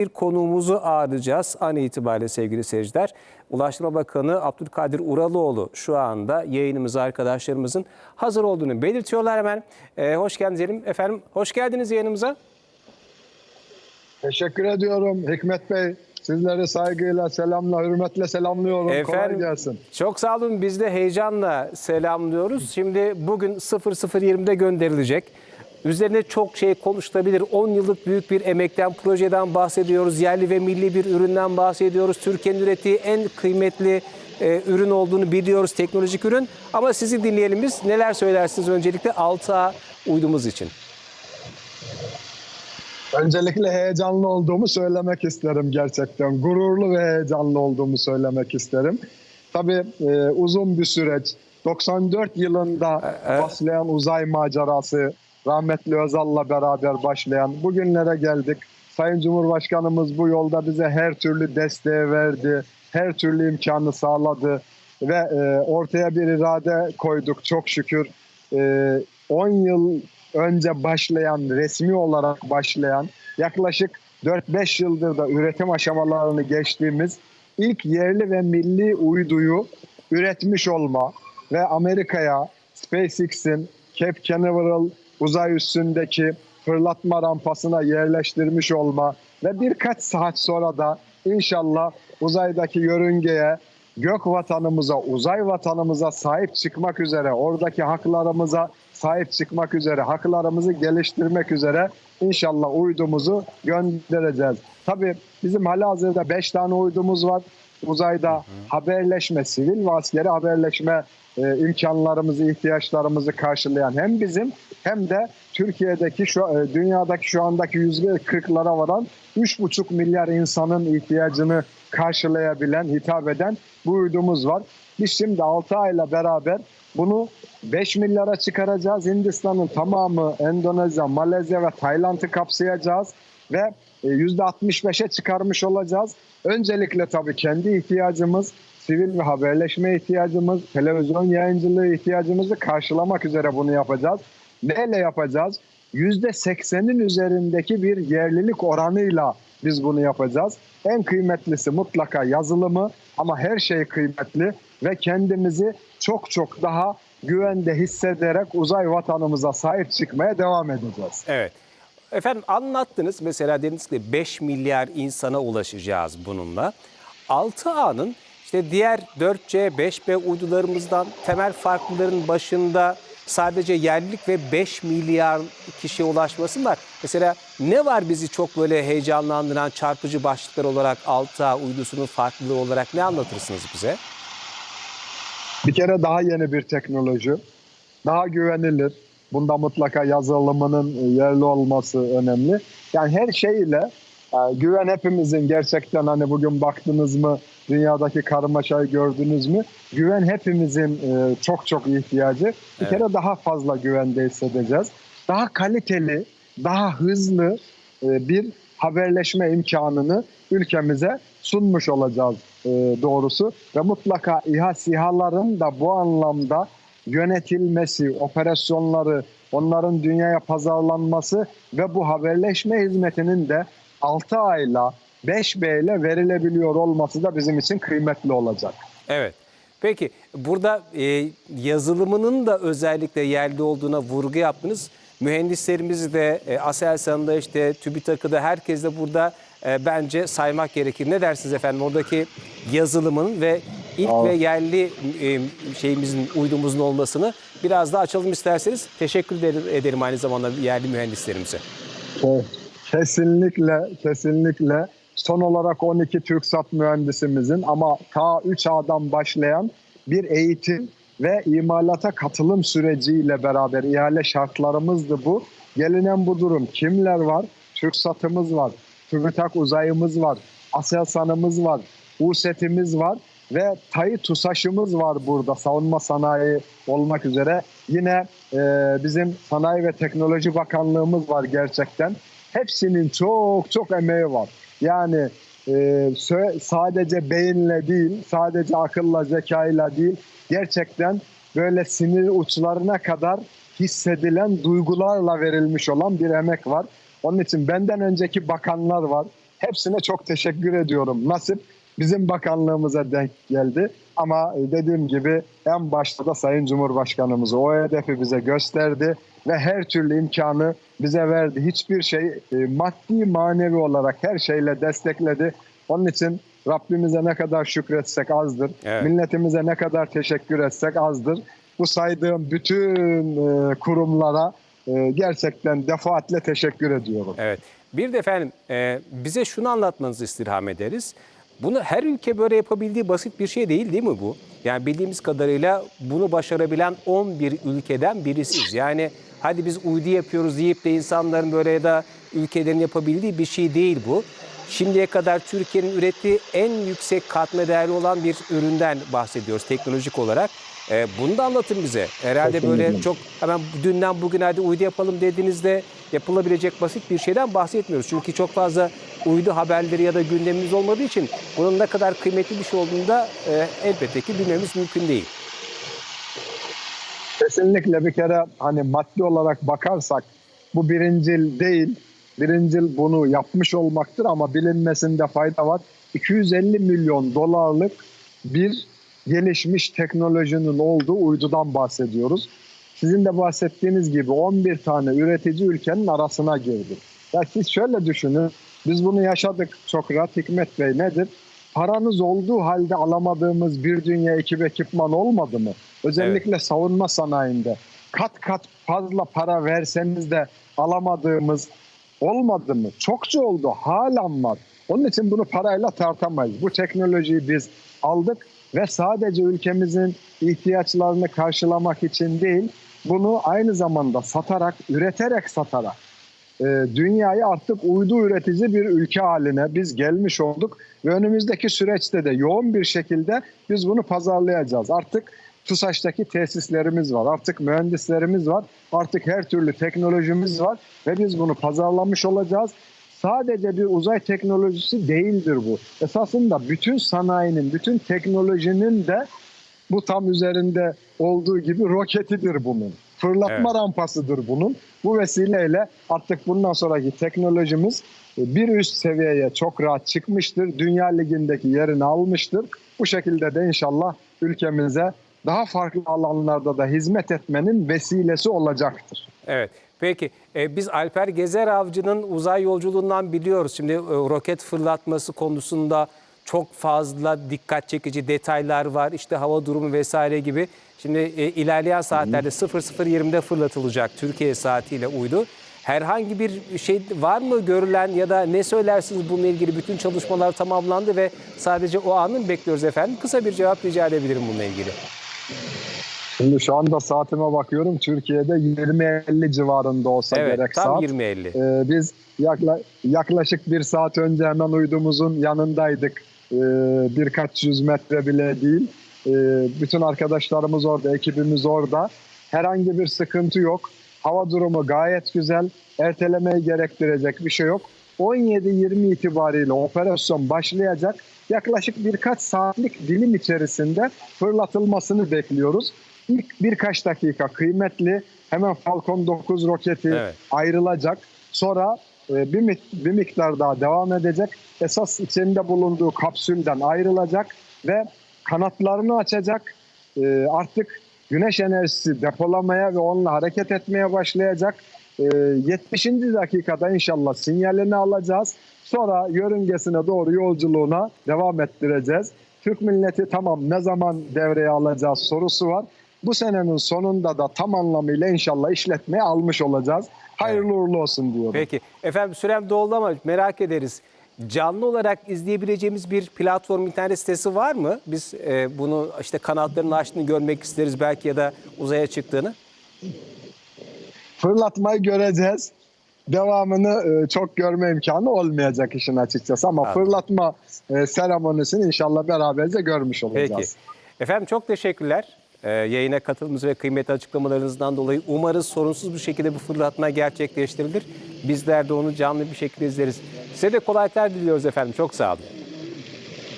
Bir konuğumuzu ağırlayacağız an itibariyle sevgili seyirciler. Ulaştırma Bakanı Abdülkadir Uralıoğlu şu anda yayınımıza arkadaşlarımızın hazır olduğunu belirtiyorlar hemen. Ee, hoş geldiniz diyelim. Efendim hoş geldiniz yayınımıza. Teşekkür ediyorum Hikmet Bey. Sizleri saygıyla, selamla, hürmetle selamlıyorum. Kolay Efendim, gelsin. Çok sağ olun. Biz de heyecanla selamlıyoruz. Şimdi bugün 00.20'de gönderilecek. Üzerine çok şey konuşulabilir. 10 yıllık büyük bir emekten, projeden bahsediyoruz. Yerli ve milli bir üründen bahsediyoruz. Türkiye'nin ürettiği en kıymetli e, ürün olduğunu biliyoruz, teknolojik ürün. Ama sizi dinleyelim biz. Neler söylersiniz öncelikle 6A uydumuz için? Öncelikle heyecanlı olduğumu söylemek isterim gerçekten. Gururlu ve heyecanlı olduğumu söylemek isterim. Tabii e, uzun bir süreç. 94 yılında Evet. başlayan uzay macerası, rahmetli Özal'la beraber başlayan bugünlere geldik. Sayın Cumhurbaşkanımız bu yolda bize her türlü desteği verdi, her türlü imkanı sağladı ve e, ortaya bir irade koyduk çok şükür. E, 10 yıl önce başlayan, resmi olarak başlayan, yaklaşık 4-5 yıldır da üretim aşamalarını geçtiğimiz ilk yerli ve milli uyduyu üretmiş olma ve Amerika'ya SpaceX'in Cape Canaveral uzay üstündeki fırlatma rampasına yerleştirmiş olma ve birkaç saat sonra da inşallah uzaydaki yörüngeye gök vatanımıza, uzay vatanımıza sahip çıkmak üzere, oradaki haklarımıza sahip çıkmak üzere, haklarımızı geliştirmek üzere inşallah uydumuzu göndereceğiz. Tabii bizim halihazırda 5 tane uydumuz var. Uzayda haberleşme, sivil ve askeri haberleşme e, imkanlarımızı, ihtiyaçlarımızı karşılayan hem bizim hem de Türkiye'deki şu e, dünyadaki şu andaki yüzde 40'lara varan 3,5 milyar insanın ihtiyacını karşılayabilen, hitap eden bu uydumuz var. Biz şimdi 6 ayla beraber bunu 5 milyara çıkaracağız. Hindistan'ın tamamı Endonezya, Malezya ve Tayland'ı kapsayacağız ve %65'e çıkarmış olacağız. Öncelikle tabii kendi ihtiyacımız, sivil ve haberleşme ihtiyacımız, televizyon yayıncılığı ihtiyacımızı karşılamak üzere bunu yapacağız. Neyle yapacağız? %80'in üzerindeki bir yerlilik oranıyla biz bunu yapacağız. En kıymetlisi mutlaka yazılımı ama her şey kıymetli ve kendimizi çok çok daha güvende hissederek uzay vatanımıza sahip çıkmaya devam edeceğiz. Evet. Efendim anlattınız mesela dediniz ki 5 milyar insana ulaşacağız bununla. 6A'nın işte diğer 4C, 5B uydularımızdan temel farklıların başında sadece yerlilik ve 5 milyar kişiye ulaşması var. Mesela ne var bizi çok böyle heyecanlandıran çarpıcı başlıklar olarak 6A uydusunun farklılığı olarak ne anlatırsınız bize? Bir kere daha yeni bir teknoloji, daha güvenilir. Bunda mutlaka yazılımının e, yerli olması önemli. Yani her şeyle e, güven hepimizin gerçekten hani bugün baktınız mı dünyadaki karmaşayı gördünüz mü? Güven hepimizin e, çok çok ihtiyacı. Bir Evet. kere daha fazla güvende hissedeceğiz. Daha kaliteli, daha hızlı bir haberleşme imkanını ülkemize sunmuş olacağız doğrusu. Ve mutlaka İHA SİHA'ların da bu anlamda yönetilmesi, operasyonları, onların dünyaya pazarlanması ve bu haberleşme hizmetinin de 6 ayla 5B ile verilebiliyor olması da bizim için kıymetli olacak. Evet. Peki burada e, yazılımının da özellikle yerli olduğuna vurgu yaptınız. Mühendislerimizi de e, Aselsan'da işte TÜBİTAK'ı da herkes de burada e, bence saymak gerekir. Ne dersiniz efendim oradaki yazılımın ve ilk Aa. ve yerli e, şeyimizin uydumuzun olmasını biraz daha açalım isterseniz. Teşekkür ederim, ederim aynı zamanda yerli mühendislerimize. Evet. Kesinlikle, kesinlikle. Son olarak 12 TürkSat mühendisimizin ama ta 3A'dan başlayan bir eğitim ve imalata katılım süreciyle beraber ihale şartlarımızdı bu. Gelinen bu durum. Kimler var? TürkSat'ımız var, TÜBİTAK uzayımız var, Aselsan'ımız var, USET'imiz var ve TAI TUSAŞ'ımız var burada savunma sanayi olmak üzere. Yine e, bizim Sanayi ve Teknoloji Bakanlığımız var gerçekten. Hepsinin çok çok emeği var. Yani e, sadece beyinle değil, sadece akılla, zekayla değil, gerçekten böyle sinir uçlarına kadar hissedilen duygularla verilmiş olan bir emek var. Onun için benden önceki bakanlar var. Hepsine çok teşekkür ediyorum. Nasip bizim bakanlığımıza denk geldi. Ama e, dediğim gibi en başta da Sayın Cumhurbaşkanımız o hedefi bize gösterdi ve her türlü imkanı bize verdi. Hiçbir şey e, maddi manevi olarak her şeyle destekledi. Onun için Rabbimize ne kadar şükretsek azdır. Evet. Milletimize ne kadar teşekkür etsek azdır. Bu saydığım bütün e, kurumlara gerçekten defaatle teşekkür ediyorum. Evet. Bir de efendim bize şunu anlatmanızı istirham ederiz. Bunu her ülke böyle yapabildiği basit bir şey değil değil mi bu? Yani bildiğimiz kadarıyla bunu başarabilen 11 ülkeden birisiyiz. Yani hadi biz uydu yapıyoruz deyip de insanların böyle ya da ülkelerin yapabildiği bir şey değil bu. Şimdiye kadar Türkiye'nin ürettiği en yüksek katma değerli olan bir üründen bahsediyoruz teknolojik olarak. E, bunu da anlatın bize. Herhalde böyle çok hemen dünden bugün hadi uydu yapalım dediğinizde yapılabilecek basit bir şeyden bahsetmiyoruz. Çünkü çok fazla uydu haberleri ya da gündemimiz olmadığı için bunun ne kadar kıymetli bir şey olduğunu da e, elbette ki bilmemiz mümkün değil. Kesinlikle bir kere hani maddi olarak bakarsak bu birincil değil. Birincil bunu yapmış olmaktır ama bilinmesinde fayda var. 250 milyon dolarlık bir gelişmiş teknolojinin olduğu uydudan bahsediyoruz. Sizin de bahsettiğiniz gibi 11 tane üretici ülkenin arasına girdi. Ya siz şöyle düşünün. Biz bunu yaşadık çok rahat Hikmet Bey nedir? Paranız olduğu halde alamadığımız bir dünya ekip ekipman olmadı mı? Özellikle savunma sanayinde kat kat fazla para verseniz de alamadığımız olmadı mı? Çokça oldu. Halen var. Onun için bunu parayla tartamayız. Bu teknolojiyi biz aldık ve sadece ülkemizin ihtiyaçlarını karşılamak için değil, bunu aynı zamanda satarak, üreterek satarak e, dünyayı artık uydu üretici bir ülke haline biz gelmiş olduk ve önümüzdeki süreçte de yoğun bir şekilde biz bunu pazarlayacağız. Artık TUSAŞ'taki tesislerimiz var, artık mühendislerimiz var, artık her türlü teknolojimiz var ve biz bunu pazarlamış olacağız. Sadece bir uzay teknolojisi değildir bu. Esasında bütün sanayinin, bütün teknolojinin de bu tam üzerinde olduğu gibi roketidir bunun. Fırlatma Evet. rampasıdır bunun. Bu vesileyle artık bundan sonraki teknolojimiz e, bir üst seviyeye çok rahat çıkmıştır. Dünya ligindeki yerini almıştır. Bu şekilde de inşallah ülkemize daha farklı alanlarda da hizmet etmenin vesilesi olacaktır. Evet. Peki e, biz Alper Gezer Avcı'nın uzay yolculuğundan biliyoruz. Şimdi e, roket fırlatması konusunda çok fazla dikkat çekici detaylar var. İşte hava durumu vesaire gibi. Şimdi e, ilerleyen saatlerde 00.20'de fırlatılacak Türkiye saatiyle uydu. Herhangi bir şey var mı görülen ya da ne söylersiniz bununla ilgili? Bütün çalışmalar tamamlandı ve sadece o anı mı bekliyoruz efendim? Kısa bir cevap rica edebilirim bununla ilgili. Şimdi şu anda saatime bakıyorum. Türkiye'de 20-50 civarında olsa Evet gerek tam saat. 20.50. Ee, biz yakla, yaklaşık bir saat önce hemen uydumuzun yanındaydık. Ee, birkaç yüz metre bile değil. Ee, bütün arkadaşlarımız orada, ekibimiz orada. Herhangi bir sıkıntı yok. Hava durumu gayet güzel. Ertelemeyi gerektirecek bir şey yok. 17-20 itibariyle operasyon başlayacak. Yaklaşık birkaç saatlik dilim içerisinde fırlatılmasını bekliyoruz. İlk birkaç dakika kıymetli. Hemen Falcon 9 roketi Evet. ayrılacak. Sonra e, bir, bir miktar daha devam edecek. Esas içinde bulunduğu kapsülden ayrılacak ve kanatlarını açacak. E, artık güneş enerjisi depolamaya ve onunla hareket etmeye başlayacak. E, 70. dakikada inşallah sinyalini alacağız. Sonra yörüngesine doğru yolculuğuna devam ettireceğiz. Türk milleti tamam ne zaman devreye alacağız sorusu var. Bu senenin sonunda da tam anlamıyla inşallah işletmeye almış olacağız. Hayırlı uğurlu olsun diyorum. Peki. Efendim sürem doldu ama merak ederiz. Canlı olarak izleyebileceğimiz bir platform internet sitesi var mı? Biz e, bunu işte kanatlarını açtığını görmek isteriz belki ya da uzaya çıktığını. Fırlatmayı göreceğiz. Devamını e, çok görme imkanı olmayacak işin açıkçası ama Anladım. fırlatma e, seremonisini inşallah beraberce görmüş olacağız. Peki. Efendim çok teşekkürler. Ee, yayına katıldığınız ve kıymetli açıklamalarınızdan dolayı umarız sorunsuz bir şekilde bu fırlatma gerçekleştirilir. Bizler de onu canlı bir şekilde izleriz. Size de kolaylıklar diliyoruz efendim. Çok sağ olun.